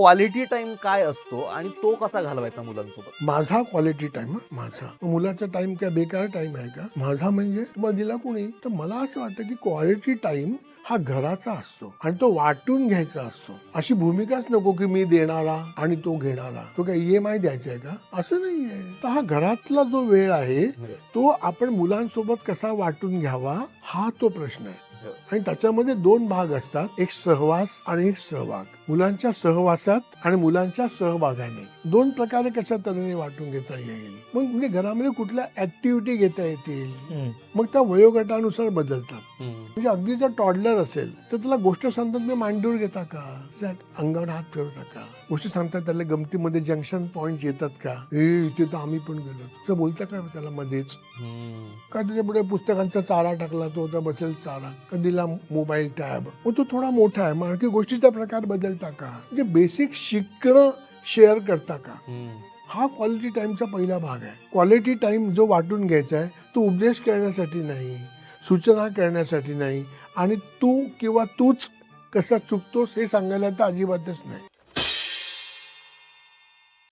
Quality time काय असतो आणि तो कसा घालवायचा मुलांसोबत? माझा क्वालिटी टाइम माझा. मुलाचा टाइम काय बेकार टाइम आहे का? माझा म्हणजे मग दिला कोणी तर मला असं वाटतं की क्वालिटी टाइम हा घराचा असतो आणि तो वाटून घ्यायचा असतो. अशी भूमिकाच नको की मी देणारा आणि तो घेणारा. तो काय ई एम आय द्यायचा आहे का? असं नाहीये तर हा घरातला जो वेळ आहे तो आपण मुलांसोबत कसा वाटून घ्यावा हा तो प्रश्न आहे. आणि त्याच्यामध्ये दोन भाग असतात. एक सहवास आणि एक सहभाग. मुलांच्या सहवासात आणि मुलांच्या सहभागाने. दोन प्रकारे कशा तऱ्हेने वाटून घेता येईल? मग म्हणजे घरामध्ये कुठल्या ऍक्टिव्हिटी घेता येतील? मग त्या वयोगटानुसार बदलतात. म्हणजे अगदी जर टॉडलर असेल तर त्याला गोष्ट सांगतात मी मांडीवर घेता का? अंगावर हात फिरवता का? गोष्ट सांगतात त्याला गमतीमध्ये जंक्शन पॉइंट येतात का? हे इथे तर आम्ही पण गेलो. तर बोलता का त्याला मध्येच? का त्याच्या पुढे पुस्तकांचा चारा टाकला तो बसेल चारा. का दिला मोबाईल टॅब मग तो थोडा मोठा आहे. मग आणखी गोष्टीचा प्रकार बदलता का? म्हणजे बेसिक शिकणं शेअर करता का? हा क्वालिटी टाइमचा पहिला भाग आहे. क्वालिटी टाइम जो वाटून घ्यायचा आहे तो उपदेश करण्यासाठी नाही सूचना करण्यासाठी नाही आणि तू किंवा तूच कसा चुकतोस हे सांगायला तर अजिबातच नाही.